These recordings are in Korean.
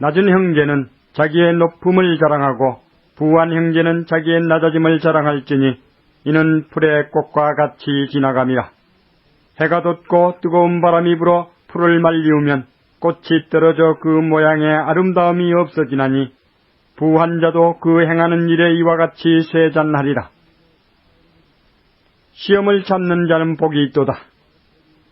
낮은 형제는 자기의 높음을 자랑하고 부한 형제는 자기의 낮아짐을 자랑할지니 이는 풀의 꽃과 같이 지나감이라. 해가 돋고 뜨거운 바람이 불어 풀을 말리우면 꽃이 떨어져 그 모양의 아름다움이 없어지나니 부한 자도 그 행하는 일에 이와 같이 쇠잔하리라. 시험을 참는 자는 복이 있도다.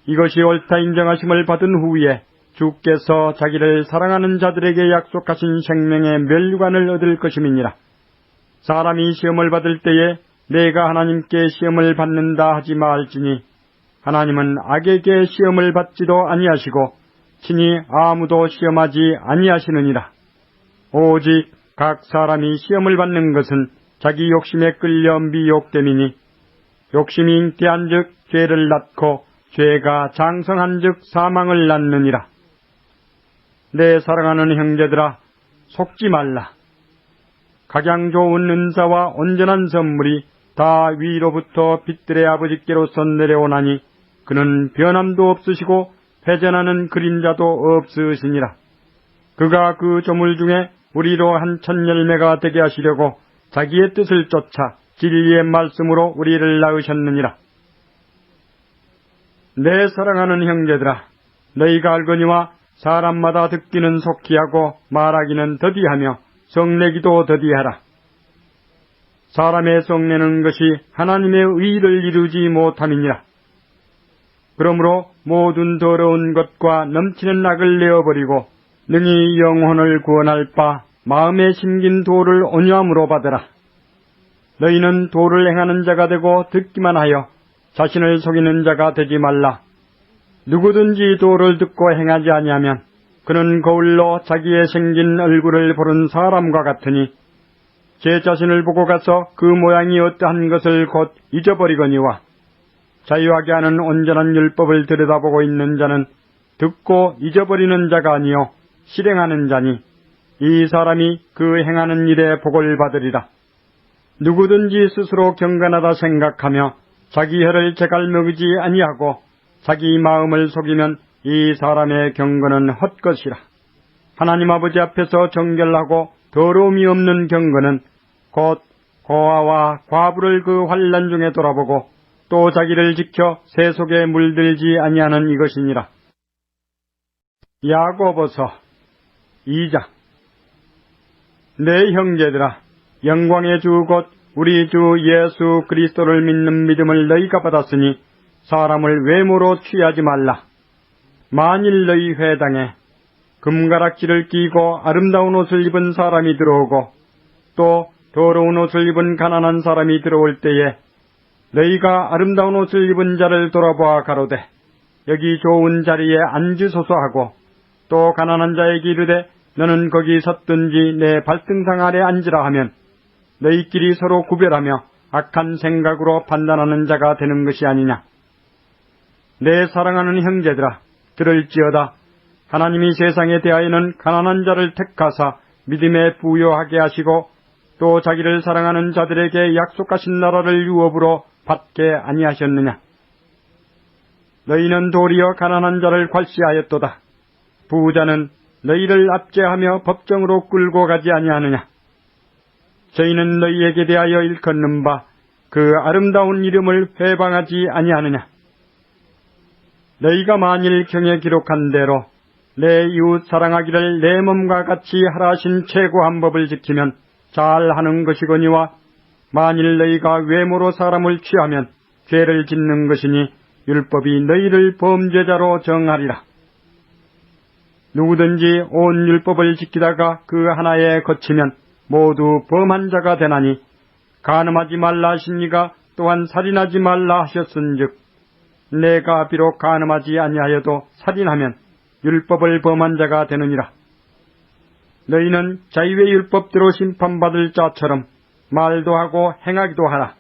이것이 옳다 인정하심을 받은 후에 주께서 자기를 사랑하는 자들에게 약속하신 생명의 멸류관을 얻을 것임이니라. 사람이 시험을 받을 때에 내가 하나님께 시험을 받는다 하지 말지니 하나님은 악에게 시험을 받지도 아니하시고 친히 아무도 시험하지 아니하시느니라. 오직 각 사람이 시험을 받는 것은 자기 욕심에 끌려 미혹됨이니 욕심이 잉태한즉 죄를 낳고 죄가 장성한즉 사망을 낳느니라. 내 사랑하는 형제들아 속지 말라. 각양 좋은 은사와 온전한 선물이 다 위로부터 빛들의 아버지께로서 내려오나니 그는 변함도 없으시고 회전하는 그림자도 없으시니라. 그가 그 조물 중에 우리로 한천 열매가 되게 하시려고 자기의 뜻을 쫓아 진리의 말씀으로 우리를 낳으셨느니라. 내 사랑하는 형제들아, 너희가 알거니와 사람마다 듣기는 속히 하고 말하기는 더디하며 성내기도 더디하라. 사람의 성내는 것이 하나님의 의를 이루지 못함이니라. 그러므로 모든 더러운 것과 넘치는 낙을 내어버리고 능히 영혼을 구원할 바 마음에 심긴 도를 온유함으로 받으라. 너희는 도를 행하는 자가 되고 듣기만 하여 자신을 속이는 자가 되지 말라. 누구든지 도를 듣고 행하지 아니하면 그는 거울로 자기의 생긴 얼굴을 보는 사람과 같으니 제 자신을 보고 가서 그 모양이 어떠한 것을 곧 잊어버리거니와 자유하게 하는 온전한 율법을 들여다보고 있는 자는 듣고 잊어버리는 자가 아니요 실행하는 자니 이 사람이 그 행하는 일에 복을 받으리라. 누구든지 스스로 경건하다 생각하며 자기 혀를 제갈먹이지 아니하고 자기 마음을 속이면 이 사람의 경건은 헛것이라. 하나님 아버지 앞에서 정결하고 더러움이 없는 경건은 곧 고아와 과부를 그 환란 중에 돌아보고 또 자기를 지켜 새 속에 물들지 아니하는 이것이니라. 야고보서 2장 내 형제들아 영광의 주 곧 우리 주 예수 그리스도를 믿는 믿음을 너희가 받았으니 사람을 외모로 취하지 말라. 만일 너희 회당에 금가락지를 끼고 아름다운 옷을 입은 사람이 들어오고 또 더러운 옷을 입은 가난한 사람이 들어올 때에 너희가 아름다운 옷을 입은 자를 돌아보아 가로되 여기 좋은 자리에 앉으소서 하고 또 가난한 자에게 이르되 너는 거기 섰든지 내 발등상 아래 앉으라 하면 너희끼리 서로 구별하며 악한 생각으로 판단하는 자가 되는 것이 아니냐. 내 사랑하는 형제들아 들을지어다 하나님이 세상에 대하여는 가난한 자를 택하사 믿음에 부여하게 하시고 또 자기를 사랑하는 자들에게 약속하신 나라를 유업으로 받게 아니하셨느냐. 너희는 도리어 가난한 자를 괄시하였도다. 부자는 너희를 압제하며 법정으로 끌고 가지 아니하느냐. 저희는 너희에게 대하여 일컫는 바 그 아름다운 이름을 회방하지 아니하느냐. 너희가 만일 경에 기록한 대로 내 이웃 사랑하기를 내 몸과 같이 하라 하신 최고한 법을 지키면 잘하는 것이거니와 만일 너희가 외모로 사람을 취하면 죄를 짓는 것이니 율법이 너희를 범죄자로 정하리라. 누구든지 온 율법을 지키다가 그 하나에 거치면 모두 범한 자가 되나니 간음하지 말라 하시니가 또한 살인하지 말라 하셨은즉 내가 비록 간음하지 아니하여도 살인하면 율법을 범한 자가 되느니라. 너희는 자유의 율법대로 심판받을 자처럼 말도 하고 행하기도 하라.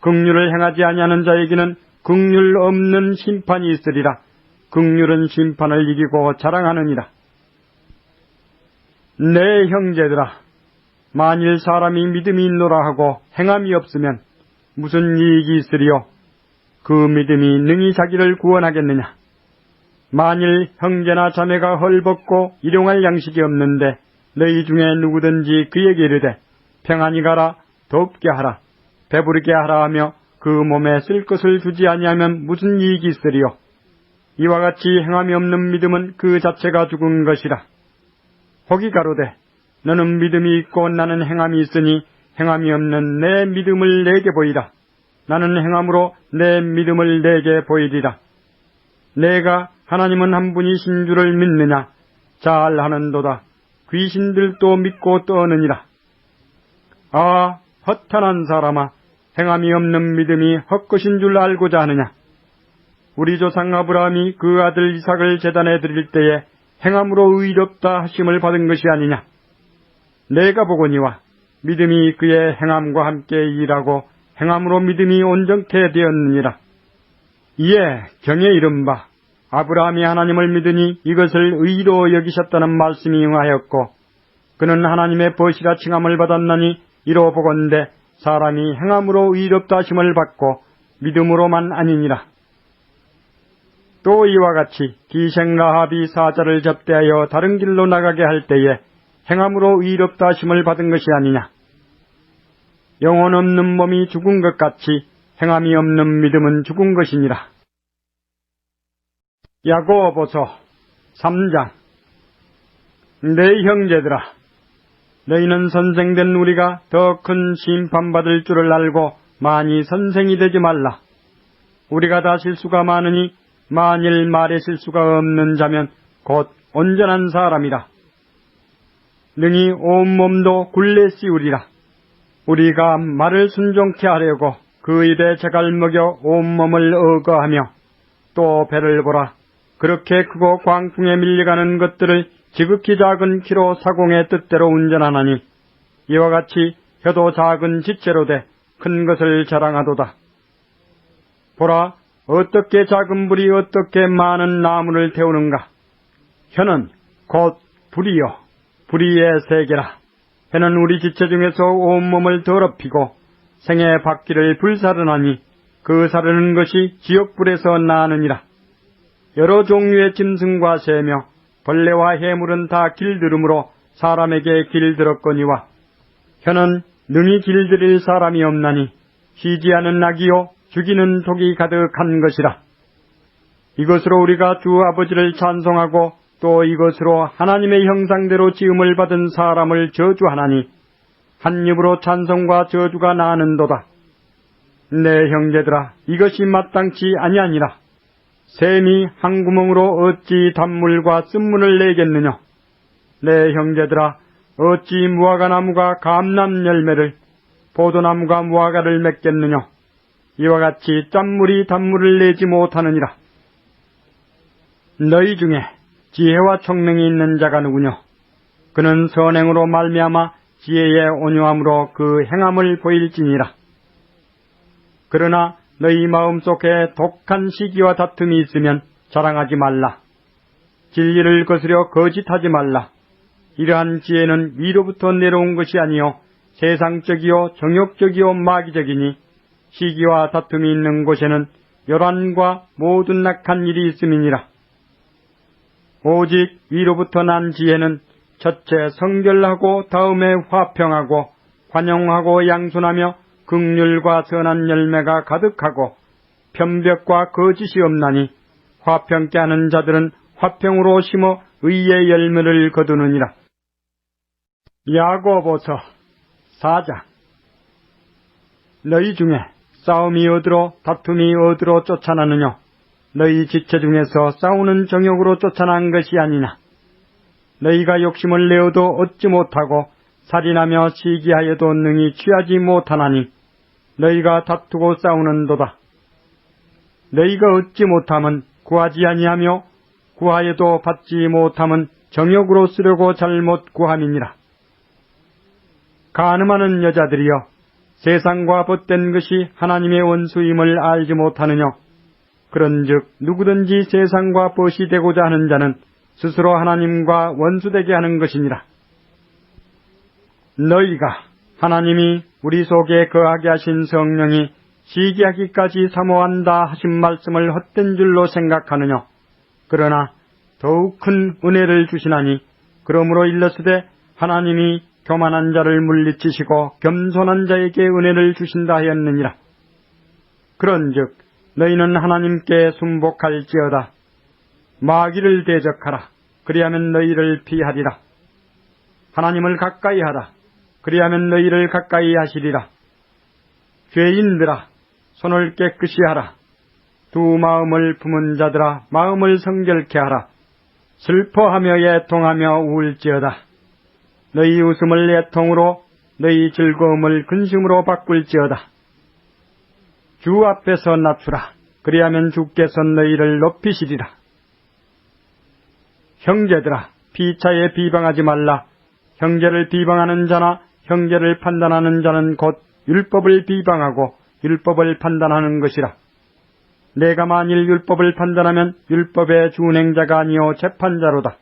극률을 행하지 아니하는 자에게는 극률 없는 심판이 있으리라. 극률은 심판을 이기고 자랑하느니라. 내 형제들아, 만일 사람이 믿음이 있노라 하고 행함이 없으면 무슨 이익이 있으리요? 그 믿음이 능히 자기를 구원하겠느냐? 만일 형제나 자매가 헐벗고 일용할 양식이 없는데 너희 중에 누구든지 그에게 이르되 평안히 가라 덥게 하라 배부르게 하라 하며 그 몸에 쓸 것을 주지 아니하면 무슨 이익이 있으리요? 이와 같이 행함이 없는 믿음은 그 자체가 죽은 것이라. 혹이 가로되 너는 믿음이 있고 나는 행함이 있으니 행함이 없는 내 믿음을 내게 보이라 나는 행함으로 내 믿음을 내게 보이리라 내가 하나님은 한 분이신 줄을 믿느냐? 잘 하는도다. 귀신들도 믿고 떠느니라. 아, 허탄한 사람아, 행함이 없는 믿음이 헛것인 줄 알고자 하느냐? 우리 조상 아브라함이 그 아들 이삭을 재단해 드릴 때에 행함으로 의롭다 하심을 받은 것이 아니냐? 내가 보거니와 믿음이 그의 행함과 함께 일하고 행함으로 믿음이 온전케 되었느니라. 이에 경에 이른바 아브라함이 하나님을 믿으니 이것을 의로 여기셨다는 말씀이 응하였고 그는 하나님의 벗이라 칭함을 받았나니 이로 보건대 사람이 행함으로 의롭다 하심을 받고 믿음으로만 아니니라. 또 이와 같이 기생 라합이 사자를 접대하여 다른 길로 나가게 할 때에 행함으로 의롭다 하심을 받은 것이 아니냐. 영혼 없는 몸이 죽은 것 같이 행함이 없는 믿음은 죽은 것이니라. 야고보서 3장 내 형제들아 너희는 선생된 우리가 더 큰 심판받을 줄을 알고 많이 선생이 되지 말라. 우리가 다 실수가 많으니 만일 말에 실수가 없는 자면 곧 온전한 사람이라. 능히 온몸도 굴레 씌우리라. 우리가 말을 순종케 하려고 그 입에 제갈 먹여 온몸을 어거하며 또 배를 보라. 그렇게 크고 광풍에 밀려가는 것들을 지극히 작은 키로 사공의 뜻대로 운전하나니 이와 같이 혀도 작은 지체로 돼 큰 것을 자랑하도다. 보라, 어떻게 작은 불이 어떻게 많은 나무를 태우는가? 혀는 곧 불이요, 불이의 세계라. 혀는 우리 지체 중에서 온몸을 더럽히고 생의 바퀴를 불사르나니 그 사르는 것이 지옥불에서 나느니라. 여러 종류의 짐승과 새며 벌레와 해물은 다 길들음으로 사람에게 길들었거니와 혀는 능히 길들일 사람이 없나니 쉬지 않은 낙이요 죽이는 독이 가득한 것이라. 이것으로 우리가 주 아버지를 찬송하고 또 이것으로 하나님의 형상대로 지음을 받은 사람을 저주하나니 한 입으로 찬송과 저주가 나는도다. 내 형제들아 이것이 마땅치 아니하니라. 샘이 한 구멍으로 어찌 단물과 쓴물을 내겠느냐? 내 형제들아, 어찌 무화과 나무가 감남 열매를, 포도나무가 무화과를 맺겠느냐? 이와 같이 짠물이 단물을 내지 못하느니라. 너희 중에 지혜와 총명이 있는 자가 누구냐? 그는 선행으로 말미암아 지혜의 온유함으로 그 행함을 보일지니라. 그러나 너희 마음속에 독한 시기와 다툼이 있으면 자랑하지 말라. 진리를 거스려 거짓하지 말라. 이러한 지혜는 위로부터 내려온 것이 아니요 세상적이요 정욕적이요 마귀적이니 시기와 다툼이 있는 곳에는 열환과 모든 낙한 일이 있음이니라. 오직 위로부터 난 지혜는 첫째 성결하고 다음에 화평하고 환영하고 양순하며 극률과 선한 열매가 가득하고 편벽과 거짓이 없나니 화평케 하는 자들은 화평으로 심어 의의 열매를 거두느니라. 야고보서 4장 너희 중에 싸움이 어디로 다툼이 어디로 쫓아나느냐 너희 지체 중에서 싸우는 정욕으로 쫓아난 것이 아니냐 너희가 욕심을 내어도 얻지 못하고 살인하며 시기하여도 능히 취하지 못하나니 너희가 다투고 싸우는도다. 너희가 얻지 못함은 구하지 아니하며 구하여도 받지 못함은 정욕으로 쓰려고 잘못 구함이니라. 가늠하는 여자들이여 세상과 벗된 것이 하나님의 원수임을 알지 못하느냐 그런즉 누구든지 세상과 벗이 되고자 하는 자는 스스로 하나님과 원수되게 하는 것이니라 너희가 하나님이 우리 속에 거하게 하신 성령이 시기하기까지 사모한다 하신 말씀을 헛된 줄로 생각하느냐 그러나 더욱 큰 은혜를 주시나니 그러므로 일러스되 하나님이 교만한 자를 물리치시고 겸손한 자에게 은혜를 주신다 하였느니라. 그런즉 너희는 하나님께 순복할지어다. 마귀를 대적하라. 그리하면 너희를 피하리라. 하나님을 가까이 하라. 그리하면 너희를 가까이 하시리라. 죄인들아, 손을 깨끗이 하라. 두 마음을 품은 자들아, 마음을 성결케 하라. 슬퍼하며 애통하며 울지어다. 너희 웃음을 애통으로 너희 즐거움을 근심으로 바꿀지어다. 주 앞에서 낮추라. 그리하면 주께서 너희를 높이시리라. 형제들아, 피차에 비방하지 말라. 형제를 비방하는 자나 형제를 판단하는 자는 곧 율법을 비방하고 율법을 판단하는 것이라. 내가 만일 율법을 판단하면 율법의 준행자가 아니요 재판자로다.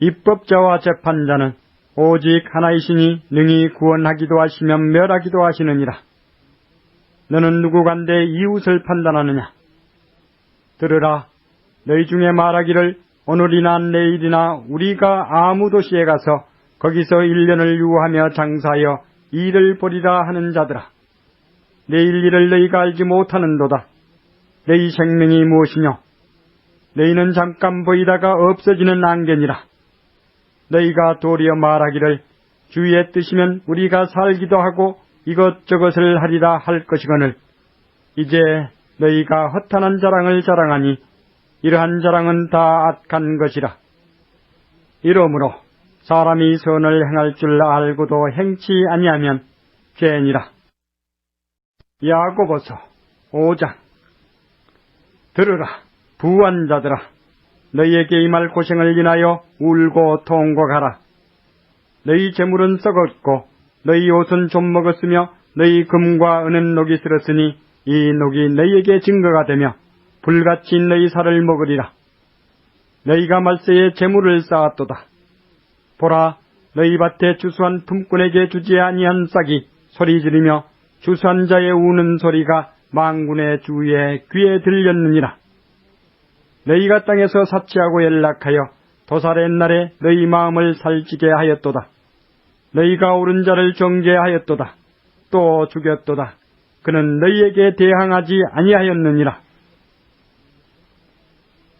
입법자와 재판자는 오직 하나이시니 능히 구원하기도 하시며 멸하기도 하시느니라. 너는 누구간데 이웃을 판단하느냐? 들으라. 너희 중에 말하기를 오늘이나 내일이나 우리가 아무 도시에 가서 거기서 1년을 유하며 장사하여 일을 벌이라 하는 자들아. 내일 일을 너희가 알지 못하는도다. 너희 생명이 무엇이뇨? 너희는 잠깐 보이다가 없어지는 안개니라. 너희가 도리어 말하기를 주의 뜻이면 우리가 살기도 하고 이것저것을 하리라 할 것이거늘 이제 너희가 허탄한 자랑을 자랑하니 이러한 자랑은 다 악한 것이라. 이러므로 사람이 선을 행할 줄 알고도 행치 아니하면 죄니라. 야고보서 5장 들으라 부한 자들아 너희에게 임할 고생을 인하여 울고 통곡하라. 너희 재물은 썩었고 너희 옷은 좀 먹었으며 너희 금과 은은 녹이 슬었으니 이 녹이 너희에게 증거가 되며 불같이 너희 살을 먹으리라. 너희가 말세에 재물을 쌓았도다. 보라, 너희 밭에 주수한 품꾼에게 주지 아니한 싹이 소리 지르며 주수한 자의 우는 소리가 망군의 주의 귀에 들렸느니라. 너희가 땅에서 사치하고 연락하여 도살의 날에 너희 마음을 살찌게 하였도다. 너희가 옳은 자를 정죄하였도다. 또 죽였도다. 그는 너희에게 대항하지 아니하였느니라.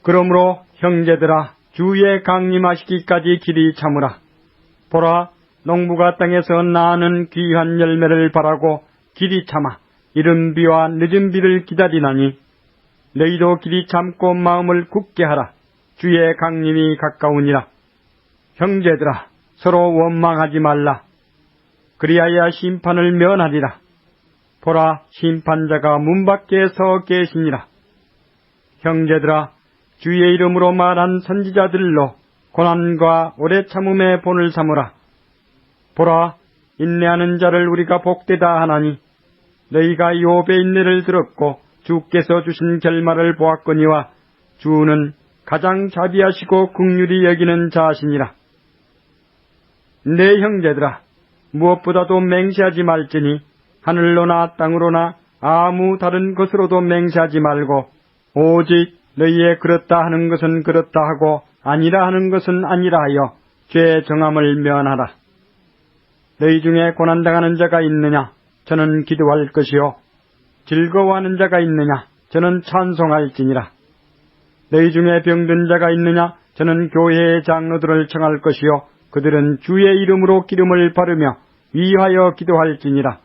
그러므로 형제들아 주의 강림하시기까지 길이 참으라. 보라 농부가 땅에서 나는 귀한 열매를 바라고 길이 참아 이른 비와 늦은 비를 기다리나니 너희도 길이 참고 마음을 굳게 하라. 주의 강림이 가까우니라. 형제들아, 서로 원망하지 말라. 그리하여 심판을 면하리라. 보라, 심판자가 문 밖에 서 계시니라. 형제들아, 주의 이름으로 말한 선지자들로 고난과 오래 참음의 본을 삼으라. 보라, 인내하는 자를 우리가 복되다 하나니, 너희가 요배 인내를 들었고, 주께서 주신 결말을 보았거니와 주는 가장 자비하시고 국률이 여기는 자신이라. 내 형제들아, 무엇보다도 맹세하지 말지니 하늘로나 땅으로나 아무 다른 것으로도 맹세하지 말고 오직 너희의 그렇다 하는 것은 그렇다 하고 아니라 하는 것은 아니라 하여 죄 정함을 면하라. 너희 중에 고난당하는 자가 있느냐? 저는 기도할 것이요. 즐거워하는 자가 있느냐? 저는 찬송할지니라. 너희 중에 병든 자가 있느냐? 저는 교회의 장로들을 청할 것이요. 그들은 주의 이름으로 기름을 바르며 위하여 기도할지니라.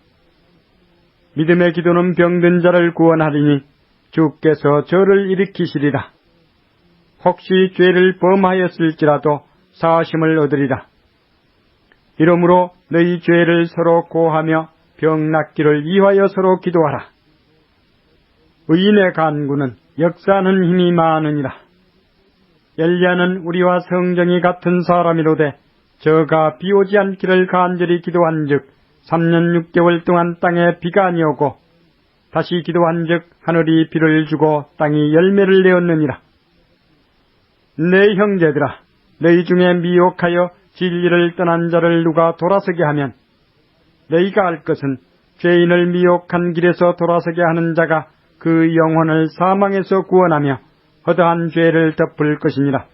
믿음의 기도는 병든 자를 구원하리니 주께서 저를 일으키시리라. 혹시 죄를 범하였을지라도 사심을 얻으리라. 이러므로 너희 죄를 서로 고하며 병 낫기를 위하여 서로 기도하라. 의인의 간구는 역사하는 힘이 많으니라. 엘리야는 우리와 성정이 같은 사람이로되 저가 비 오지 않기를 간절히 기도한 즉 3년 6개월 동안 땅에 비가 아니오고 다시 기도한 즉 하늘이 비를 주고 땅이 열매를 내었느니라. 내 형제들아, 너희 중에 미혹하여 진리를 떠난 자를 누가 돌아서게 하면 너희가 알 것은 죄인을 미혹한 길에서 돌아서게 하는 자가 그 영혼을 사망에서 구원하며 허다한 죄를 덮을 것이니라.